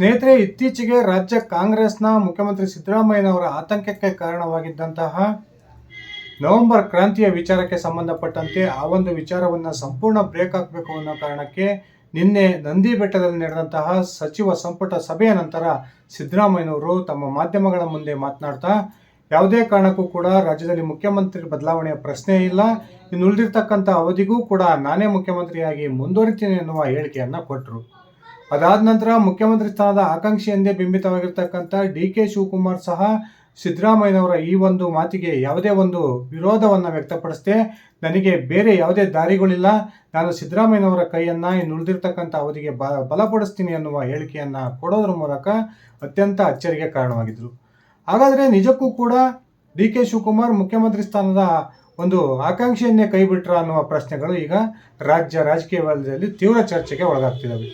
ಸ್ನೇಹಿತರೆ, ಇತ್ತೀಚೆಗೆ ರಾಜ್ಯ ಕಾಂಗ್ರೆಸ್ನ ಮುಖ್ಯಮಂತ್ರಿ ಸಿದ್ದರಾಮಯ್ಯನವರ ಆತಂಕಕ್ಕೆ ಕಾರಣವಾಗಿದ್ದಂತಹ ನವೆಂಬರ್ ಕ್ರಾಂತಿಯ ವಿಚಾರಕ್ಕೆ ಸಂಬಂಧಪಟ್ಟಂತೆ ಆ ಒಂದು ವಿಚಾರವನ್ನು ಸಂಪೂರ್ಣ ಬ್ರೇಕ್ ಹಾಕಬೇಕು ಅನ್ನೋ ಕಾರಣಕ್ಕೆ ನಿನ್ನೆ ನಂದಿ ಬೆಟ್ಟದಲ್ಲಿ ನಡೆದಂತಹ ಸಚಿವ ಸಂಪುಟ ಸಭೆಯ ನಂತರ ಸಿದ್ದರಾಮಯ್ಯನವರು ತಮ್ಮ ಮಾಧ್ಯಮಗಳ ಮುಂದೆ ಮಾತನಾಡ್ತಾ, ಯಾವುದೇ ಕಾರಣಕ್ಕೂ ಕೂಡ ರಾಜ್ಯದಲ್ಲಿ ಮುಖ್ಯಮಂತ್ರಿ ಬದಲಾವಣೆಯ ಪ್ರಶ್ನೆ ಇಲ್ಲ. ಇನ್ನು ಉಳಿದಿರ್ತಕ್ಕಂಥ ಅವಧಿಗೂ ಕೂಡ ನಾನೇ ಮುಖ್ಯಮಂತ್ರಿಯಾಗಿ ಮುಂದುವರಿತೀನಿ ಎನ್ನುವ ಹೇಳಿಕೆಯನ್ನು ಕೊಟ್ಟರು ಅದಾದ ನಂತರ ಮುಖ್ಯಮಂತ್ರಿ ಸ್ಥಾನದ ಆಕಾಂಕ್ಷಿ ಎಂದೇ ಬಿಂಬಿತವಾಗಿರ್ತಕ್ಕಂಥ ಡಿ ಕೆ ಶಿವಕುಮಾರ್ ಸಹ ಸಿದ್ದರಾಮಯ್ಯನವರ ಈ ಒಂದು ಮಾತಿಗೆ ಯಾವುದೇ ಒಂದು ವಿರೋಧವನ್ನು ವ್ಯಕ್ತಪಡಿಸಿದೆ ನನಗೆ ಬೇರೆ ಯಾವುದೇ ದಾರಿಗಳಿಲ್ಲ. ನಾನು ಸಿದ್ದರಾಮಯ್ಯನವರ ಕೈಯನ್ನು ಇನ್ನು ಉಳಿದಿರ್ತಕ್ಕಂಥ ಅವಧಿಗೆ ಬ, ಬಲಪಡಿಸ್ತೀನಿ ಅನ್ನುವ ಹೇಳಿಕೆಯನ್ನು ಕೊಡೋದ್ರ ಮೂಲಕ ಅತ್ಯಂತ ಅಚ್ಚರಿಗೆ ಕಾರಣವಾಗಿದ್ದರು ಹಾಗಾದರೆ ನಿಜಕ್ಕೂ ಕೂಡ ಡಿ ಕೆ ಶಿವಕುಮಾರ್ ಮುಖ್ಯಮಂತ್ರಿ ಸ್ಥಾನದ ಒಂದು ಆಕಾಂಕ್ಷೆಯನ್ನೇ ಕೈಬಿಟ್ರ ಅನ್ನುವ ಪ್ರಶ್ನೆಗಳು ಈಗ ರಾಜ್ಯ ರಾಜಕೀಯ ವಲಯದಲ್ಲಿ ತೀವ್ರ ಚರ್ಚೆಗೆ ಒಳಗಾಗ್ತಿದ್ದಾವೆ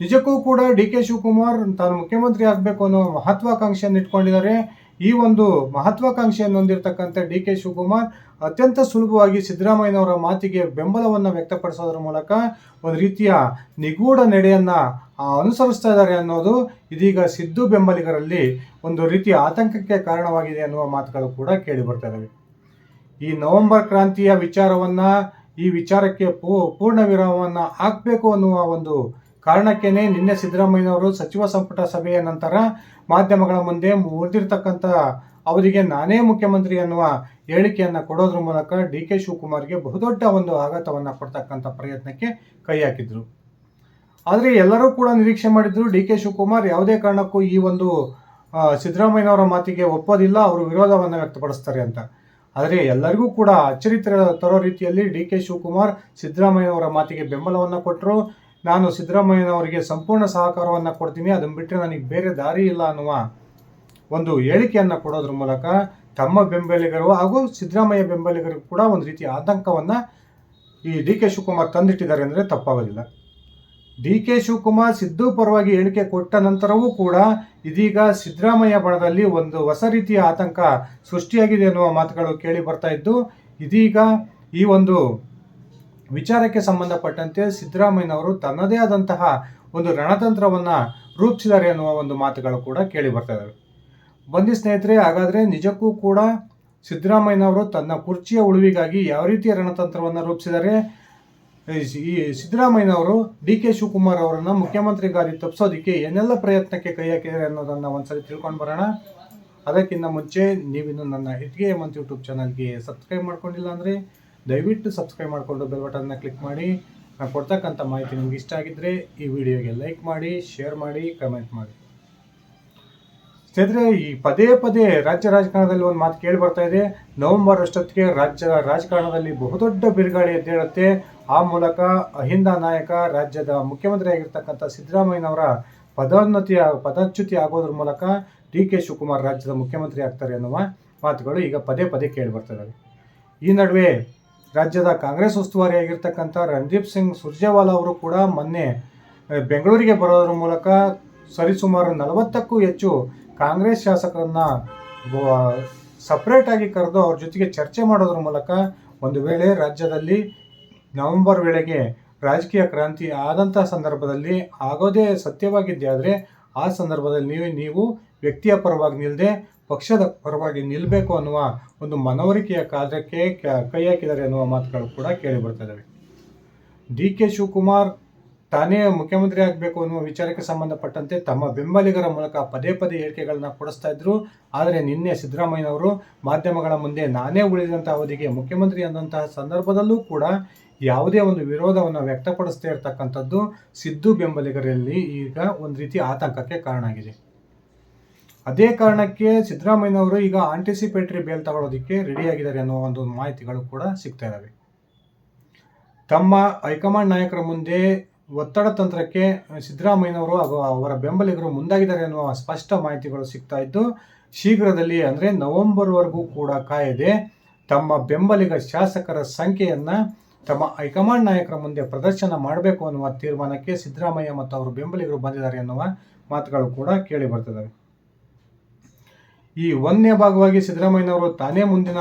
ನಿಜಕ್ಕೂ ಕೂಡ ಡಿ ಕೆ ಶಿವಕುಮಾರ್ ತಾನು ಮುಖ್ಯಮಂತ್ರಿ ಆಗಬೇಕು ಅನ್ನೋ ಮಹತ್ವಾಕಾಂಕ್ಷೆಯನ್ನು ಇಟ್ಕೊಂಡಿದ್ದಾರೆ. ಈ ಒಂದು ಮಹತ್ವಾಕಾಂಕ್ಷೆಯನ್ನು ಹೊಂದಿರತಕ್ಕಂಥ ಡಿ ಕೆ ಶಿವಕುಮಾರ್ ಅತ್ಯಂತ ಸುಲಭವಾಗಿ ಸಿದ್ದರಾಮಯ್ಯನವರ ಮಾತಿಗೆ ಬೆಂಬಲವನ್ನು ವ್ಯಕ್ತಪಡಿಸೋದ್ರ ಮೂಲಕ ಒಂದು ರೀತಿಯ ನಿಗೂಢ ನಡೆಯನ್ನು ಅನುಸರಿಸ್ತಾ ಇದ್ದಾರೆ ಅನ್ನೋದು ಇದೀಗ ಸಿದ್ದು ಬೆಂಬಲಿಗರಲ್ಲಿ ಒಂದು ರೀತಿಯ ಆತಂಕಕ್ಕೆ ಕಾರಣವಾಗಿದೆ ಅನ್ನುವ ಮಾತುಗಳು ಕೂಡ ಕೇಳಿ ಬರ್ತಾ ಈ ನವೆಂಬರ್ ಕ್ರಾಂತಿಯ ವಿಚಾರವನ್ನು, ಈ ವಿಚಾರಕ್ಕೆ ಪೂರ್ಣ ವಿರಾಮವನ್ನು ಹಾಕಬೇಕು ಅನ್ನುವ ಒಂದು ಕಾರಣಕ್ಕೇನೆ ನಿನ್ನೆ ಸಿದ್ದರಾಮಯ್ಯನವರು ಸಚಿವ ಸಂಪುಟ ಸಭೆಯ ನಂತರ ಮಾಧ್ಯಮಗಳ ಮುಂದೆ ಮುರಿದಿರ್ತಕ್ಕಂಥ ಅವರಿಗೆ ನಾನೇ ಮುಖ್ಯಮಂತ್ರಿ ಅನ್ನುವ ಹೇಳಿಕೆಯನ್ನು ಕೊಡೋದ್ರ ಮೂಲಕ ಡಿ ಕೆ ಶಿವಕುಮಾರ್ಗೆ ಬಹುದೊಡ್ಡ ಒಂದು ಆಘಾತವನ್ನು ಕೊಡ್ತಕ್ಕಂಥ ಪ್ರಯತ್ನಕ್ಕೆ ಕೈ ಹಾಕಿದ್ರು. ಆದರೆ ಎಲ್ಲರೂ ಕೂಡ ನಿರೀಕ್ಷೆ ಮಾಡಿದ್ರು ಡಿ ಕೆ ಶಿವಕುಮಾರ್ ಯಾವುದೇ ಕಾರಣಕ್ಕೂ ಈ ಒಂದು ಸಿದ್ದರಾಮಯ್ಯನವರ ಮಾತಿಗೆ ಒಪ್ಪೋದಿಲ್ಲ, ಅವರು ವಿರೋಧವನ್ನು ವ್ಯಕ್ತಪಡಿಸ್ತಾರೆ ಅಂತ. ಆದರೆ ಎಲ್ಲರಿಗೂ ಕೂಡ ಅಚ್ಚರಿ ತರ- ತರೋ ರೀತಿಯಲ್ಲಿ ಡಿ ಕೆ ಶಿವಕುಮಾರ್ ಸಿದ್ದರಾಮಯ್ಯನವರ ಮಾತಿಗೆ ಬೆಂಬಲವನ್ನು ಕೊಟ್ಟರು ನಾನು ಸಿದ್ದರಾಮಯ್ಯನವರಿಗೆ ಸಂಪೂರ್ಣ ಸಹಕಾರವನ್ನು ಕೊಡ್ತೀನಿ ಅದನ್ನು ಬಿಟ್ಟರೆ ನನಗೆ ಬೇರೆ ದಾರಿ ಇಲ್ಲ ಅನ್ನುವ ಒಂದು ಹೇಳಿಕೆಯನ್ನು ಕೊಡೋದ್ರ ಮೂಲಕ ತಮ್ಮ ಬೆಂಬಲಿಗರು ಹಾಗೂ ಸಿದ್ದರಾಮಯ್ಯ ಬೆಂಬಲಿಗರಿಗೂ ಕೂಡ ಒಂದು ರೀತಿಯ ಆತಂಕವನ್ನು ಈ ಡಿ ಕೆ ಶಿವಕುಮಾರ್ ತಂದಿಟ್ಟಿದ್ದಾರೆ ಅಂದರೆ ತಪ್ಪಾಗೋದಿಲ್ಲ. ಡಿ ಕೆ ಶಿವಕುಮಾರ್ ಸಿದ್ದು ಪರವಾಗಿ ಹೇಳಿಕೆ ಕೊಟ್ಟ ನಂತರವೂ ಕೂಡ ಇದೀಗ ಸಿದ್ದರಾಮಯ್ಯ ಬಣದಲ್ಲಿ ಒಂದು ಹೊಸ ರೀತಿಯ ಆತಂಕ ಸೃಷ್ಟಿಯಾಗಿದೆ ಅನ್ನುವ ಮಾತುಗಳು ಕೇಳಿ ಬರ್ತಾ ಇದ್ದು, ಇದೀಗ ಈ ಒಂದು ವಿಚಾರಕ್ಕೆ ಸಂಬಂಧಪಟ್ಟಂತೆ ಸಿದ್ದರಾಮಯ್ಯನವರು ತನ್ನದೇ ಆದಂತಹ ಒಂದು ರಣತಂತ್ರವನ್ನು ರೂಪಿಸಿದ್ದಾರೆ ಅನ್ನುವ ಒಂದು ಮಾತುಗಳು ಕೂಡ ಕೇಳಿ ಬರ್ತಾ ಬನ್ನಿ ಸ್ನೇಹಿತರೆ, ಹಾಗಾದರೆ ನಿಜಕ್ಕೂ ಕೂಡ ಸಿದ್ದರಾಮಯ್ಯನವರು ತನ್ನ ಕುರ್ಚಿಯ ಉಳಿವಿಗಾಗಿ ಯಾವ ರೀತಿಯ ರಣತಂತ್ರವನ್ನು ರೂಪಿಸಿದ್ದಾರೆ? ಈ ಸಿದ್ದರಾಮಯ್ಯನವರು ಡಿ ಕೆ ಶಿವಕುಮಾರ್ ಅವರನ್ನು ಮುಖ್ಯಮಂತ್ರಿ ಗಾದಿ ತಪ್ಪಿಸೋದಕ್ಕೆ ಏನೆಲ್ಲ ಪ್ರಯತ್ನಕ್ಕೆ ಕೈ ಹಾಕಿದ್ದಾರೆ ಅನ್ನೋದನ್ನು ಒಂದ್ಸರಿ ತಿಳ್ಕೊಂಡು ಬರೋಣ. ಅದಕ್ಕಿಂತ ಮುಂಚೆ ನೀವಿನ್ನು ನನ್ನ ಇಟ್ಗೆ ಮಂತ್ ಯೂಟ್ಯೂಬ್ ಚಾನಲ್ಗೆ ಸಬ್ಸ್ಕ್ರೈಬ್ ಮಾಡ್ಕೊಂಡಿಲ್ಲ ಅಂದರೆ ದಯವಿಟ್ಟು ಸಬ್ಸ್ಕ್ರೈಬ್ ಮಾಡಿಕೊಂಡು ಬೆಲ್ ಬಟನ್ನ ಕ್ಲಿಕ್ ಮಾಡಿ. ನಾನು ಕೊಡ್ತಕ್ಕಂಥ ಮಾಹಿತಿ ನಿಮ್ಗೆ ಇಷ್ಟ ಆಗಿದ್ದರೆ ಈ ವಿಡಿಯೋಗೆ ಲೈಕ್ ಮಾಡಿ ಶೇರ್ ಮಾಡಿ ಕಮೆಂಟ್ ಮಾಡಿ. ಸ್ನೇಹಿತರೆ, ಈ ಪದೇ ಪದೇ ರಾಜ್ಯ ರಾಜಕಾರಣದಲ್ಲಿ ಒಂದು ಮಾತು ಕೇಳಿ ಬರ್ತಾ ಇದೆ. ನವೆಂಬರ್ ಅಷ್ಟೊತ್ತಿಗೆ ರಾಜ್ಯ ರಾಜಕಾರಣದಲ್ಲಿ ಬಹುದೊಡ್ಡ ಬಿರುಗಾಳಿ ಎದ್ದೇಳುತ್ತೆ. ಆ ಮೂಲಕ ಅಹಿಂದ ನಾಯಕ, ರಾಜ್ಯದ ಮುಖ್ಯಮಂತ್ರಿ ಆಗಿರ್ತಕ್ಕಂಥ ಸಿದ್ದರಾಮಯ್ಯನವರ ಪದೋನ್ನತಿಯ, ಪದಚ್ಯುತಿ ಆಗೋದ್ರ ಮೂಲಕ ಡಿ ಕೆ ಶಿವಕುಮಾರ್ ರಾಜ್ಯದ ಮುಖ್ಯಮಂತ್ರಿ ಆಗ್ತಾರೆ ಅನ್ನುವ ಮಾತುಗಳು ಈಗ ಪದೇ ಪದೇ ಕೇಳಿ ಬರ್ತಾ ಇದ್ದಾವೆ ಈ ನಡುವೆ ರಾಜ್ಯದ ಕಾಂಗ್ರೆಸ್ ಉಸ್ತುವಾರಿಯಾಗಿರ್ತಕ್ಕಂಥ ರಣದೀಪ್ ಸಿಂಗ್ ಸುರ್ಜೇವಾಲಾ ಅವರು ಕೂಡ ಮೊನ್ನೆ ಬೆಂಗಳೂರಿಗೆ ಬರೋದ್ರ ಮೂಲಕ ಸರಿಸುಮಾರು ನಲವತ್ತಕ್ಕೂ ಹೆಚ್ಚು ಕಾಂಗ್ರೆಸ್ ಶಾಸಕರನ್ನ ಸಪ್ರೇಟ್ ಆಗಿ ಕರೆದು ಅವ್ರ ಜೊತೆಗೆ ಚರ್ಚೆ ಮಾಡೋದ್ರ ಮೂಲಕ ಒಂದು ವೇಳೆ ರಾಜ್ಯದಲ್ಲಿ ನವೆಂಬರ್ ವೇಳೆಗೆ ರಾಜಕೀಯ ಕ್ರಾಂತಿ ಆದಂಥ ಸಂದರ್ಭದಲ್ಲಿ ಆಗೋದೇ ಸತ್ಯವಾಗಿದ್ದೇ ಆದರೆ ಆ ಸಂದರ್ಭದಲ್ಲಿ ನೀವು ನೀವು ವ್ಯಕ್ತಿಯ ಪರವಾಗಿ ನಿಲ್ಲದೆ ಪಕ್ಷದ ಪರವಾಗಿ ನಿಲ್ಲಬೇಕು ಅನ್ನುವ ಒಂದು ಮನವರಿಕೆಯ ಕಾರ್ಯಕ್ಕೆ ಕ- ಹಾಕಿದ್ದಾರೆ ಅನ್ನುವ ಮಾತುಗಳು ಕೂಡ ಕೇಳಿ ಬರ್ತದವೆ ಡಿ ಕೆ ಶಿವಕುಮಾರ್ ತಾನೇ ಮುಖ್ಯಮಂತ್ರಿ ಆಗಬೇಕು ಅನ್ನುವ ವಿಚಾರಕ್ಕೆ ಸಂಬಂಧಪಟ್ಟಂತೆ ತಮ್ಮ ಬೆಂಬಲಿಗರ ಮೂಲಕ ಪದೇ ಪದೇ ಹೇಳಿಕೆಗಳನ್ನ ಕೊಡಿಸ್ತಾ ಇದ್ರು. ಆದರೆ ನಿನ್ನೆ ಸಿದ್ದರಾಮಯ್ಯನವರು ಮಾಧ್ಯಮಗಳ ಮುಂದೆ ನಾನೇ ಉಳಿದಂಥ ಅವಧಿಗೆ ಮುಖ್ಯಮಂತ್ರಿ ಅಂದಂತಹ ಸಂದರ್ಭದಲ್ಲೂ ಕೂಡ ಯಾವುದೇ ಒಂದು ವಿರೋಧವನ್ನು ವ್ಯಕ್ತಪಡಿಸ್ತಾ ಇರತಕ್ಕಂಥದ್ದು ಸಿದ್ದು ಬೆಂಬಲಿಗರಲ್ಲಿ ಈಗ ಒಂದು ರೀತಿ ಆತಂಕಕ್ಕೆ ಕಾರಣ ಆಗಿದೆ. ಅದೇ ಕಾರಣಕ್ಕೆ ಸಿದ್ದರಾಮಯ್ಯನವರು ಈಗ ಆಂಟಿಸಿಪೇಟರಿ ಬೇಲ್ ತಗೊಳ್ಳೋದಕ್ಕೆ ರೆಡಿಯಾಗಿದ್ದಾರೆ ಅನ್ನೋ ಒಂದು ಮಾಹಿತಿಗಳು ಕೂಡ ಸಿಗ್ತಾ ಇದ್ದಾವೆ ತಮ್ಮ ಹೈಕಮಾಂಡ್ ನಾಯಕರ ಮುಂದೆ ಒತ್ತಡ ತಂತ್ರಕ್ಕೆ ಸಿದ್ದರಾಮಯ್ಯನವರು ಹಾಗೂ ಅವರ ಬೆಂಬಲಿಗರು ಮುಂದಾಗಿದ್ದಾರೆ ಅನ್ನುವ ಸ್ಪಷ್ಟ ಮಾಹಿತಿಗಳು ಸಿಗ್ತಾ ಇದ್ದು, ಶೀಘ್ರದಲ್ಲಿ ಅಂದರೆ ನವೆಂಬರ್ವರೆಗೂ ಕೂಡ ಕಾಯದೆ ತಮ್ಮ ಬೆಂಬಲಿಗ ಶಾಸಕರ ಸಂಖ್ಯೆಯನ್ನು ತಮ್ಮ ಹೈಕಮಾಂಡ್ ನಾಯಕರ ಮುಂದೆ ಪ್ರದರ್ಶನ ಮಾಡಬೇಕು ಅನ್ನುವ ತೀರ್ಮಾನಕ್ಕೆ ಸಿದ್ದರಾಮಯ್ಯ ಮತ್ತು ಅವರ ಬೆಂಬಲಿಗರು ಬಂದಿದ್ದಾರೆ ಅನ್ನುವ ಮಾತುಗಳು ಕೂಡ ಕೇಳಿ ಬರ್ತದವೆ. ಈ ಒಂದನೇ ಭಾಗವಾಗಿ ಸಿದ್ದರಾಮಯ್ಯನವರು ತಾನೇ ಮುಂದಿನ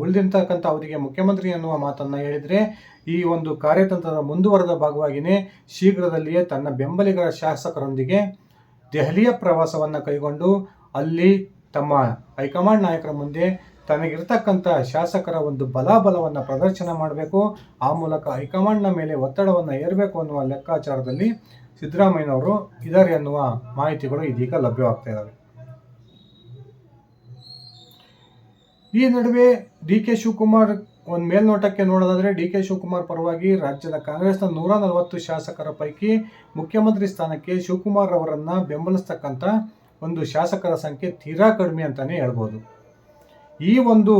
ಉಳಿದಿರ್ತಕ್ಕಂಥ ಅವಧಿಗೆ ಮುಖ್ಯಮಂತ್ರಿ ಅನ್ನುವ ಮಾತನ್ನು ಹೇಳಿದರೆ, ಈ ಒಂದು ಕಾರ್ಯತಂತ್ರದ ಮುಂದುವರೆದ ಭಾಗವಾಗಿಯೇ ಶೀಘ್ರದಲ್ಲಿಯೇ ತನ್ನ ಬೆಂಬಲಿಗರ ಶಾಸಕರೊಂದಿಗೆ ದೆಹಲಿಯ ಪ್ರವಾಸವನ್ನು ಕೈಗೊಂಡು ಅಲ್ಲಿ ತಮ್ಮ ಹೈಕಮಾಂಡ್ ನಾಯಕರ ಮುಂದೆ ತನಗಿರ್ತಕ್ಕಂಥ ಶಾಸಕರ ಒಂದು ಬಲಾಬಲವನ್ನು ಪ್ರದರ್ಶನ ಮಾಡಬೇಕು, ಆ ಮೂಲಕ ಹೈಕಮಾಂಡ್ನ ಮೇಲೆ ಒತ್ತಡವನ್ನು ಏರಬೇಕು ಅನ್ನುವ ಲೆಕ್ಕಾಚಾರದಲ್ಲಿ ಸಿದ್ದರಾಮಯ್ಯನವರು ಇದ್ದಾರೆ ಎನ್ನುವ ಮಾಹಿತಿಗಳು ಇದೀಗ ಲಭ್ಯವಾಗ್ತಾ ಇದ್ದಾವೆ ಈ ನಡುವೆ ಡಿ ಕೆ ಶಿವಕುಮಾರ್ ಒಂದು ಮೇಲ್ನೋಟಕ್ಕೆ ನೋಡೋದಾದರೆ ಡಿ ಕೆ ಶಿವಕುಮಾರ್ ಪರವಾಗಿ ರಾಜ್ಯದ ಕಾಂಗ್ರೆಸ್ನ ನೂರ ನಲವತ್ತು ಶಾಸಕರ ಪೈಕಿ ಮುಖ್ಯಮಂತ್ರಿ ಸ್ಥಾನಕ್ಕೆ ಶಿವಕುಮಾರ್ ಅವರನ್ನು ಬೆಂಬಲಿಸ್ತಕ್ಕಂಥ ಒಂದು ಶಾಸಕರ ಸಂಖ್ಯೆ ತೀರಾ ಕಡಿಮೆ ಅಂತಾನೆ ಹೇಳ್ಬೋದು. ಈ ಒಂದು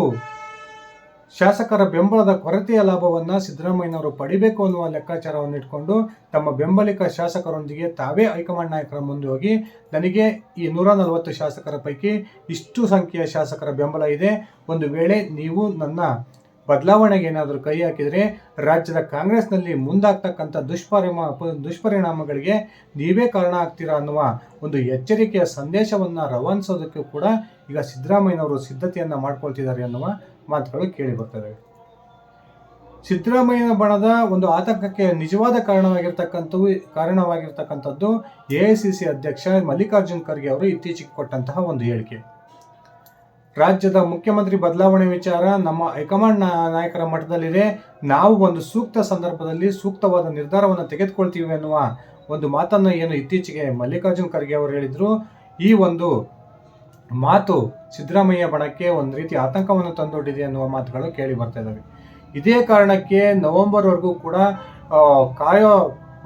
ಶಾಸಕರ ಬೆಂಬಲದ ಕೊರತೆಯ ಲಾಭವನ್ನು ಸಿದ್ದರಾಮಯ್ಯನವರು ಪಡಿಬೇಕು ಅನ್ನುವ ಲೆಕ್ಕಾಚಾರವನ್ನು ಇಟ್ಕೊಂಡು ತಮ್ಮ ಬೆಂಬಲಿಕ ಶಾಸಕರೊಂದಿಗೆ ತಾವೇ ಹೈಕಮಾಂಡ್ ನಾಯಕರ ಮುಂದೆ ಹೋಗಿ, ನನಗೆ ಈ ನೂರ ನಲವತ್ತು ಶಾಸಕರ ಪೈಕಿ ಇಷ್ಟು ಸಂಖ್ಯೆಯ ಶಾಸಕರ ಬೆಂಬಲ ಇದೆ. ಒಂದು ವೇಳೆ ನೀವು ನನ್ನ ಬದಲಾವಣೆಗೆ ಏನಾದರೂ ಕೈ ಹಾಕಿದರೆ ರಾಜ್ಯದ ಕಾಂಗ್ರೆಸ್ನಲ್ಲಿ ಮುಂದಾಗ್ತಕ್ಕಂಥ ದುಷ್ಪರಿಮ, ದುಷ್ಪರಿಣಾಮಗಳಿಗೆ ನೀವೇ ಕಾರಣ ಆಗ್ತೀರಾ ಅನ್ನುವ ಒಂದು ಎಚ್ಚರಿಕೆಯ ಸಂದೇಶವನ್ನು ರವಾನಿಸೋದಕ್ಕೂ ಕೂಡ ಈಗ ಸಿದ್ದರಾಮಯ್ಯನವರು ಸಿದ್ಧತೆಯನ್ನು ಮಾಡ್ಕೊಳ್ತಿದ್ದಾರೆ ಅನ್ನುವ ಮಾತುಗಳು ಕೇಳಿ ಬರ್ತವೆ ಸಿದ್ದರಾಮಯ್ಯನ ಬಣದ ಒಂದು ಆತಂಕಕ್ಕೆ ನಿಜವಾದ ಕಾರಣವಾಗಿರ್ತಕ್ಕಂಥವು, ಕಾರಣವಾಗಿರ್ತಕ್ಕಂಥದ್ದು ಎ ಐ ಸಿ ಸಿ ಅಧ್ಯಕ್ಷ ಮಲ್ಲಿಕಾರ್ಜುನ್ ಖರ್ಗೆ ಅವರು ಇತ್ತೀಚೆಗೆ ಕೊಟ್ಟಂತಹ ಒಂದು ಹೇಳಿಕೆ. ರಾಜ್ಯದ ಮುಖ್ಯಮಂತ್ರಿ ಬದಲಾವಣೆ ವಿಚಾರ ನಮ್ಮ ಹೈಕಮಾಂಡ್ ನಾಯಕರ ಮಟ್ಟದಲ್ಲಿದೆ ನಾವು ಒಂದು ಸೂಕ್ತ ಸಂದರ್ಭದಲ್ಲಿ ಸೂಕ್ತವಾದ ನಿರ್ಧಾರವನ್ನು ತೆಗೆದುಕೊಳ್ತೀವಿ ಎನ್ನುವ ಒಂದು ಮಾತನ್ನು ಏನು ಇತ್ತೀಚೆಗೆ ಮಲ್ಲಿಕಾರ್ಜುನ್ ಖರ್ಗೆ ಅವರು ಹೇಳಿದ್ರು. ಈ ಒಂದು ಮಾತು ಸಿದ್ದರಾಮಯ್ಯ ಬಣಕ್ಕೆ ಒಂದು ರೀತಿ ಆತಂಕವನ್ನು ತಂದೊಡ್ಡಿದೆ ಅನ್ನುವ ಮಾತುಗಳು ಕೇಳಿ ಬರ್ತಾ ಇದ್ದಾವೆ ಇದೇ ಕಾರಣಕ್ಕೆ ನವೆಂಬರ್ವರೆಗೂ ಕೂಡ ಕಾಯೋ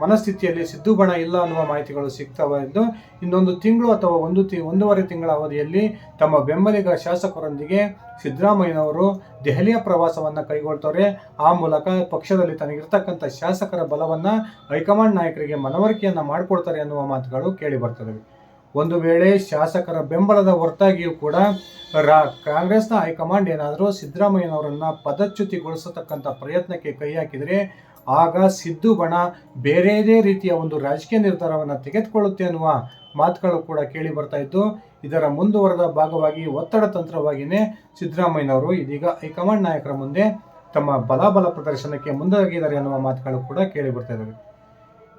ಮನಸ್ಥಿತಿಯಲ್ಲಿ ಸಿದ್ದು ಬಣ ಇಲ್ಲ ಅನ್ನುವ ಮಾಹಿತಿಗಳು ಸಿಗ್ತವೆ ಎಂದು ಇನ್ನೊಂದು ತಿಂಗಳು ಅಥವಾ ಒಂದು ತಿ ಒಂದೂವರೆ ತಿಂಗಳ ಅವಧಿಯಲ್ಲಿ ತಮ್ಮ ಬೆಂಬಲಿಗ ಶಾಸಕರೊಂದಿಗೆ ಸಿದ್ದರಾಮಯ್ಯನವರು ದೆಹಲಿಯ ಪ್ರವಾಸವನ್ನು ಕೈಗೊಳ್ತಾರೆ. ಆ ಮೂಲಕ ಪಕ್ಷದಲ್ಲಿ ತನಗಿರ್ತಕ್ಕಂಥ ಶಾಸಕರ ಬಲವನ್ನು ಹೈಕಮಾಂಡ್ ನಾಯಕರಿಗೆ ಮನವರಿಕೆಯನ್ನು ಮಾಡಿಕೊಡ್ತಾರೆ ಅನ್ನುವ ಮಾತುಗಳು ಕೇಳಿ ಬರ್ತವೆ ಒಂದು ವೇಳೆ ಶಾಸಕರ ಬೆಂಬಲದ ಹೊರತಾಗಿಯೂ ಕೂಡ ರಾ ಕಾಂಗ್ರೆಸ್ನ ಹೈಕಮಾಂಡ್ ಏನಾದರೂ ಸಿದ್ದರಾಮಯ್ಯನವರನ್ನು ಪದಚ್ಯುತಿಗೊಳಿಸತಕ್ಕಂಥ ಪ್ರಯತ್ನಕ್ಕೆ ಕೈ ಹಾಕಿದರೆ ಆಗ ಸಿದ್ದು ಬಣ ಬೇರೆದೇ ರೀತಿಯ ಒಂದು ರಾಜಕೀಯ ನಿರ್ಧಾರವನ್ನು ತೆಗೆದುಕೊಳ್ಳುತ್ತೆ ಅನ್ನುವ ಮಾತುಗಳು ಕೂಡ ಕೇಳಿ ಬರ್ತಾ ಇತ್ತು. ಇದರ ಮುಂದುವರೆದ ಭಾಗವಾಗಿ ಒತ್ತಡ ತಂತ್ರವಾಗಿಯೇ ಸಿದ್ದರಾಮಯ್ಯನವರು ಇದೀಗ ಹೈಕಮಾಂಡ್ ನಾಯಕರ ಮುಂದೆ ತಮ್ಮ ಬಲಾಬಲ ಪ್ರದರ್ಶನಕ್ಕೆ ಮುಂದಾಗಿದ್ದಾರೆ ಅನ್ನುವ ಮಾತುಗಳು ಕೂಡ ಕೇಳಿ ಬರ್ತಾ ಇದ್ದಾವೆ.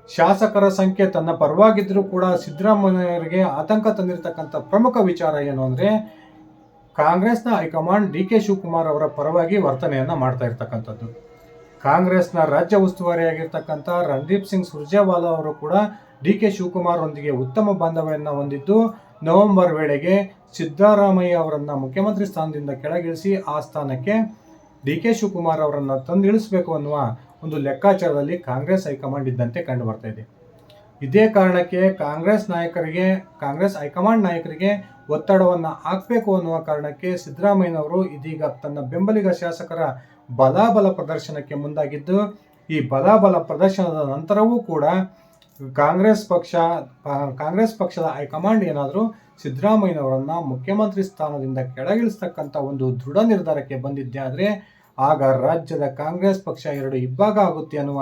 ಶಾಸಕರ ಸಂಖ್ಯೆ ತನ್ನ ಪರವಾಗಿದ್ದರೂ ಕೂಡ ಸಿದ್ದರಾಮಯ್ಯರಿಗೆ ಆತಂಕ ತಂದಿರತಕ್ಕಂಥ ಪ್ರಮುಖ ವಿಚಾರ ಏನು ಅಂದರೆ, ಕಾಂಗ್ರೆಸ್ನ ಹೈಕಮಾಂಡ್ ಡಿ ಕೆ ಶಿವಕುಮಾರ್ ಅವರ ಪರವಾಗಿ ವರ್ತನೆಯನ್ನು ಮಾಡ್ತಾ ಇರ್ತಕ್ಕಂಥದ್ದು. ಕಾಂಗ್ರೆಸ್ನ ರಾಜ್ಯ ಉಸ್ತುವಾರಿಯಾಗಿರ್ತಕ್ಕಂಥ ರಣದೀಪ್ ಸಿಂಗ್ ಸುರ್ಜೇವಾಲಾ ಅವರು ಕೂಡ ಡಿ ಕೆ ಶಿವಕುಮಾರ್ ಒಂದಿಗೆ ಉತ್ತಮ ಬಾಂಧವ್ಯವನ್ನು ಹೊಂದಿದ್ದು ನವೆಂಬರ್ ವೇಳೆಗೆ ಸಿದ್ದರಾಮಯ್ಯ ಅವರನ್ನು ಮುಖ್ಯಮಂತ್ರಿ ಸ್ಥಾನದಿಂದ ಕೆಳಗಿಳಿಸಿ ಆ ಸ್ಥಾನಕ್ಕೆ ಡಿ ಕೆ ಶಿವಕುಮಾರ್ ಅವರನ್ನು ತಂದಿಳಿಸಬೇಕು ಅನ್ನುವ ಒಂದು ಲೆಕ್ಕಾಚಾರದಲ್ಲಿ ಕಾಂಗ್ರೆಸ್ ಹೈಕಮಾಂಡ್ ಇದ್ದಂತೆ ಕಂಡು ಇದೆ. ಇದೇ ಕಾರಣಕ್ಕೆ ಕಾಂಗ್ರೆಸ್ ನಾಯಕರಿಗೆ, ಕಾಂಗ್ರೆಸ್ ಹೈಕಮಾಂಡ್ ನಾಯಕರಿಗೆ ಒತ್ತಡವನ್ನು ಹಾಕಬೇಕು ಅನ್ನುವ ಕಾರಣಕ್ಕೆ ಸಿದ್ದರಾಮಯ್ಯನವರು ಇದೀಗ ತನ್ನ ಬೆಂಬಲಿಗ ಶಾಸಕರ ಬಲಾಬಲ ಪ್ರದರ್ಶನಕ್ಕೆ ಮುಂದಾಗಿದ್ದು, ಈ ಬಲಾಬಲ ಪ್ರದರ್ಶನದ ನಂತರವೂ ಕೂಡ ಕಾಂಗ್ರೆಸ್ ಪಕ್ಷ ಕಾಂಗ್ರೆಸ್ ಪಕ್ಷದ ಹೈಕಮಾಂಡ್ ಏನಾದರೂ ಸಿದ್ದರಾಮಯ್ಯನವರನ್ನು ಮುಖ್ಯಮಂತ್ರಿ ಸ್ಥಾನದಿಂದ ಕೆಳಗಿಳಿಸ್ತಕ್ಕಂಥ ಒಂದು ದೃಢ ನಿರ್ಧಾರಕ್ಕೆ ಬಂದಿದ್ದೆ ಆದರೆ ಆಗ ರಾಜ್ಯದ ಕಾಂಗ್ರೆಸ್ ಪಕ್ಷ ಎರಡು ಇಬ್ಬಾಗ ಆಗುತ್ತೆ ಅನ್ನುವ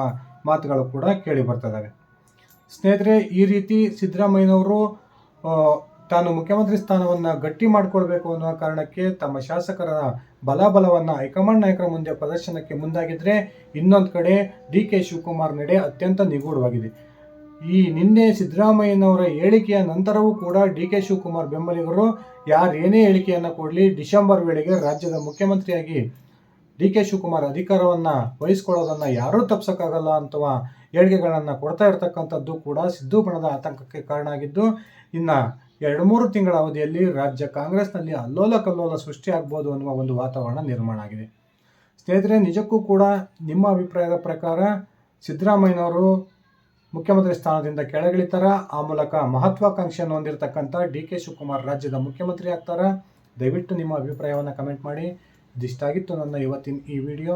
ಮಾತುಗಳು ಕೂಡ ಕೇಳಿ ಬರ್ತದವೆ ಸ್ನೇಹಿತರೆ, ಈ ರೀತಿ ಸಿದ್ದರಾಮಯ್ಯನವರು ತಾನು ಮುಖ್ಯಮಂತ್ರಿ ಸ್ಥಾನವನ್ನು ಗಟ್ಟಿ ಮಾಡಿಕೊಳ್ಬೇಕು ಅನ್ನುವ ಕಾರಣಕ್ಕೆ ತಮ್ಮ ಶಾಸಕರ ಬಲಾಬಲವನ್ನು ಹೈಕಮಾಂಡ್ ನಾಯಕರ ಮುಂದೆ ಪ್ರದರ್ಶನಕ್ಕೆ ಮುಂದಾಗಿದ್ದರೆ ಇನ್ನೊಂದು ಕಡೆ ಡಿ ಕೆ ಶಿವಕುಮಾರ್ ನಡೆ ಅತ್ಯಂತ ನಿಗೂಢವಾಗಿದೆ. ಈ ನಿನ್ನೆ ಸಿದ್ದರಾಮಯ್ಯನವರ ಹೇಳಿಕೆಯ ನಂತರವೂ ಕೂಡ ಡಿ ಕೆ ಶಿವಕುಮಾರ್ ಬೆಂಬಲಿಗರು ಯಾರು ಏನೇ ಹೇಳಿಕೆಯನ್ನು ಕೊಡಲಿ, ಡಿಸೆಂಬರ್ ವೇಳೆಗೆ ರಾಜ್ಯದ ಮುಖ್ಯಮಂತ್ರಿಯಾಗಿ ಡಿ ಕೆ ಶಿವಕುಮಾರ್ ಅಧಿಕಾರವನ್ನು ವಹಿಸ್ಕೊಳ್ಳೋದನ್ನು ಯಾರೂ ತಪ್ಸಕ್ಕಾಗಲ್ಲ ಅಂತವ ಹೇಳಿಕೆಗಳನ್ನು ಕೊಡ್ತಾ ಇರತಕ್ಕಂಥದ್ದು ಕೂಡ ಸಿದ್ದು ಬಣದ ಆತಂಕಕ್ಕೆ ಕಾರಣ ಆಗಿದ್ದು, ಇನ್ನು ಎರಡು ಮೂರು ತಿಂಗಳ ಅವಧಿಯಲ್ಲಿ ರಾಜ್ಯ ಕಾಂಗ್ರೆಸ್ನಲ್ಲಿ ಅಲ್ಲೋಲ ಕಲ್ಲೋಲ ಸೃಷ್ಟಿ ಆಗ್ಬೋದು ಅನ್ನುವ ಒಂದು ವಾತಾವರಣ ನಿರ್ಮಾಣ ಆಗಿದೆ. ಸ್ನೇಹಿತರೆ, ನಿಜಕ್ಕೂ ಕೂಡ ನಿಮ್ಮ ಅಭಿಪ್ರಾಯದ ಪ್ರಕಾರ ಸಿದ್ದರಾಮಯ್ಯನವರು ಮುಖ್ಯಮಂತ್ರಿ ಸ್ಥಾನದಿಂದ ಕೆಳಗಿಳಿತಾರ? ಆ ಮೂಲಕ ಮಹತ್ವಾಕಾಂಕ್ಷೆಯನ್ನು ಹೊಂದಿರತಕ್ಕಂಥ ಡಿ ಕೆ ಶಿವಕುಮಾರ್ ರಾಜ್ಯದ ಮುಖ್ಯಮಂತ್ರಿ ಆಗ್ತಾರ? ದಯವಿಟ್ಟು ನಿಮ್ಮ ಅಭಿಪ್ರಾಯವನ್ನು ಕಮೆಂಟ್ ಮಾಡಿ. ಇದಿಷ್ಟಾಗಿತ್ತು ನನ್ನ ಇವತ್ತಿನ ಈ ವಿಡಿಯೋ.